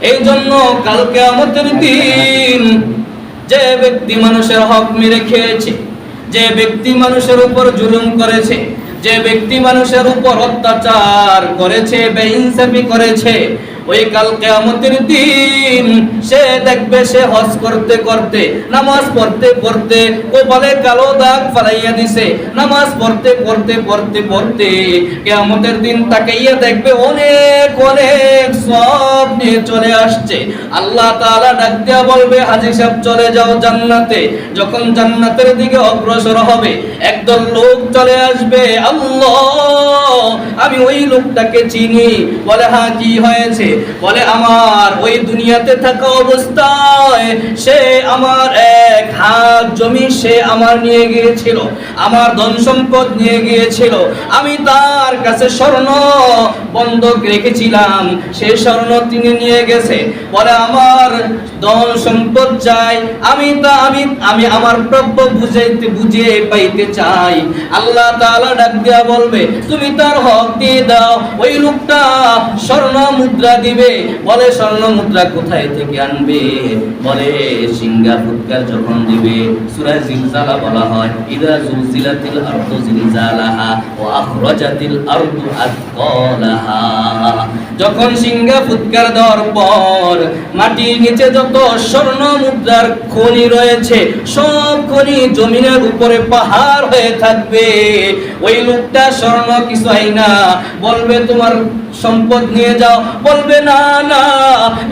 এই জন্য কালকে আমাদের দিন যে ব্যক্তি মানুষের হক মেরে খেয়েছে, যে ব্যক্তি মানুষের উপর জুলুম করেছে, যে ব্যক্তি মানুষের উপর অত্যাচার করেছে, বেইনসাফি করেছে ওই কাল কেয়ামতের দিন সে দেখবে, সে হজ করতে করতে, নামাজ পড়তে পড়তে কপালে কালো দাগ ফালাইয়া দিছে। নামাজ পড়তে পড়তে পড়তে পড়তে কেয়ামতের দিন তাকাইয়া দেখবে অনেক অনেক সব নিয়ে চলে আসছে। আল্লাহ তাআলা ডাক দিয়া বলবে, হাজী সাহেব, চলে যাও জান্নাতে। যখন জান্নাতের দিকে অগ্রসর হবে, একদল লোক চলে আসবে, আল্লাহ আমি ওই লোকটাকে চিনি। বলে হ্যাঁ কি হয়েছে? বলে, আমার ওই দুনিয়াতে থাকা অবস্থায় সে আমার এক হাত জমি সে আমার নিয়ে গিয়েছিল, আমার ধন সম্পদ নিয়ে গিয়েছিল। আমি তার কাছে স্বর্ণ বন্ধক রেখেছিলাম, সে স্বর্ণ তিনি নিয়ে গেছে। বলে, আমার ধন সম্পদ চাই, আমি তা, আমি আমি আমার বুঝাইতে, বুঝিয়ে পাইতে চাই। আল্লাহ তাআলা ডাক দিয়া বলবে, তুমি তার হক দিয়ে দাও, ওই লোকটা স্বর্ণ মুদ্রা দিবে। বলে, স্বর্ণ মুদ্রা কোথায় থেকে আনবে? বলে সিঙ্গা ফুৎকার দিবে, সূরা জিলজালা বলা হয়, ইদা জুলজিলাতিল আরদু জিলজালাহা ওয়া আখরাজাতিল আরদু আথকালাহা যখন সিঙ্গা ফুৎকার দেওয়ার পর, মাটির নিচে যত স্বর্ণ মুদ্রার খনি রয়েছে, সব খনি জমিনের উপরে পাহাড় হয়ে থাকবে। ওই লোকটা স্বর্ণ কিছু হয় না। বলবে, তোমার সম্পদ নিয়ে যাও। বলবে, না না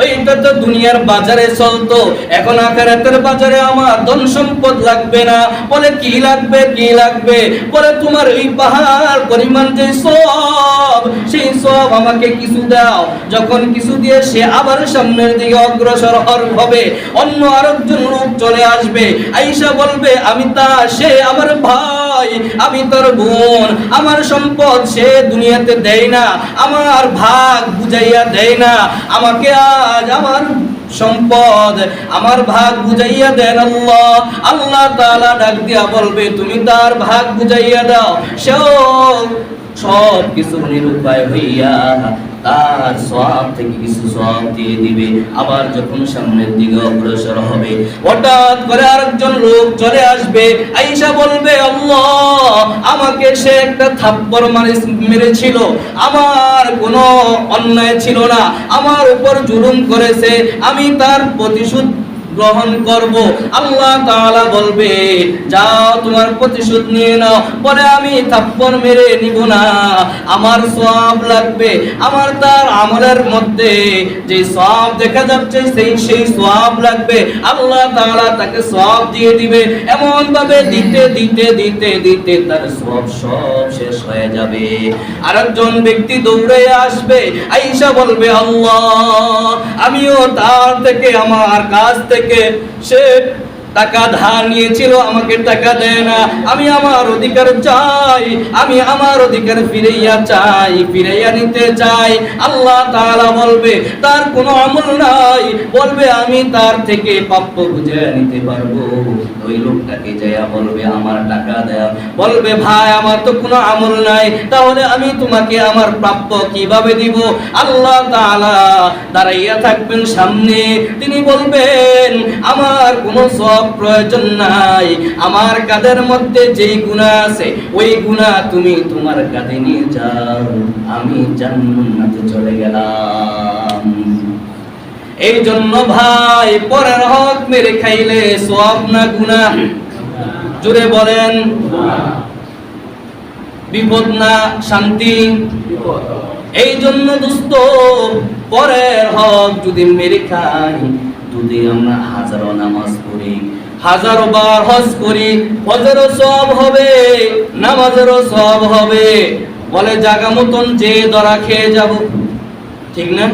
ওইটা তো দুনিয়ার বাজারে চলতো। এখন আখেরাতের বাজারে আমার ধন সম্পদ লাগবে না। বলে, কি লাগবে কি লাগবে? বলে, তোমার ওই পাহাড় পরিমাণ যে সব, সেই সব আমাকে কিছু দাও। যখন কিছু দিয়ে সে আবার সামনের দিকে অগ্রসর হবে, অন্য আরেকজন লোক চলে আসবে। আইসা বলবে, আমি তা, সে আমার ভাই, আমি তোর বোন, আমার সম্পদ সে দুনিয়াতে দেয় না, আমার ভাগ বুঝাইয়া দেয় না। আমাকে আজ আমার সম্পদ। আমার ভাগ বুঝাইয়া দেন আল্লাহ। আল্লাহ তাআলা ডাক দিয়া বলবে, তুমি তার ভাগ বুঝাইয়া দাও। সেও সব কিছু নিরুপায় হইয়া তার সব থেকে কিছু সব দিয়ে দিবে। আবার যখন সামনের দিকে অগ্রসর হবে, হঠাৎ করে আরেকজন লোক চলে আসবে। আইসা বলবে আমাকে সে একটা থাপ্পড় মানে মেরেছিল। আমার কোনো অন্যায় ছিল না। আমার উপর জুলুম করেছে। আমি তার প্রতিশোধ গ্রহণ করব। আল্লাহ তাআলা বলবে, যাও, তোমার প্রতিশোধ নিয়ে নাও। পরে আমি থাপ্পড় মেরে নিব না। আমার সওয়াব লাগবে। আমার তার আমলের মধ্যে যে সওয়াব দেখা যাচ্ছে, সেই সেই সওয়াব লাগবে। আল্লাহ তাআলা তাকে সওয়াব দিয়ে দিবে। এমন ভাবে দিতে দিতে দিতে দিতে তার সব সব শেষ হয়ে যাবে। আরেকজন ব্যক্তি দৌড়ে আসবে, আইসা বলবে, আল্লাহ, আমিও তার থেকে, আমার কাছ থেকে সে টাকা ধার নিয়েছিল, আমাকে টাকা দেয় না। আমি আমার অধিকার চাই, আমি আমার অধিকার ফিরাইয়া চাই, ফিরাইয়া নিতে চাই। আল্লাহ তাআলা বলবে, তার কোনো আমল নাই। বলবে, আমি তার থেকে প্রাপ্য বুঝে নিতে পারব। ওই লোকটাকে যাইয়া বলবে, আমার টাকা দেয়া বলবে, ভাই, আমার তো কোনো আমল নাই। তাহলে আমি তোমাকে আমার প্রাপ্য কীভাবে দিব? আল্লাহ তাআলা দাঁড়াইয়া থাকবেন সামনে। তিনি বলবেন আমার কোনো সব প্রয়োজন নাই। আমার কাদের মধ্যে যেই গুণা আছে, ওই গুণা তুমি তোমার কাঁধে নিয়ে যাও। আমি জান্নাতে চলে গেলাম। এই জন্য ভাই, পরের হক মেরে খাইলে সব না গুণা? জুড়ে বলেন। বিপদ না শান্তি? এই জন্য দুস্থ পরের হক যদি মেরে খাই যদি আমরা হাজারো নামাজ পড়ি, হাজারো বার হজ করি, হজেরও সব হবে, নামাজেরও সব হবে। বলে জাগা মতন যে দরা খেয়ে যাব। ঠিক না?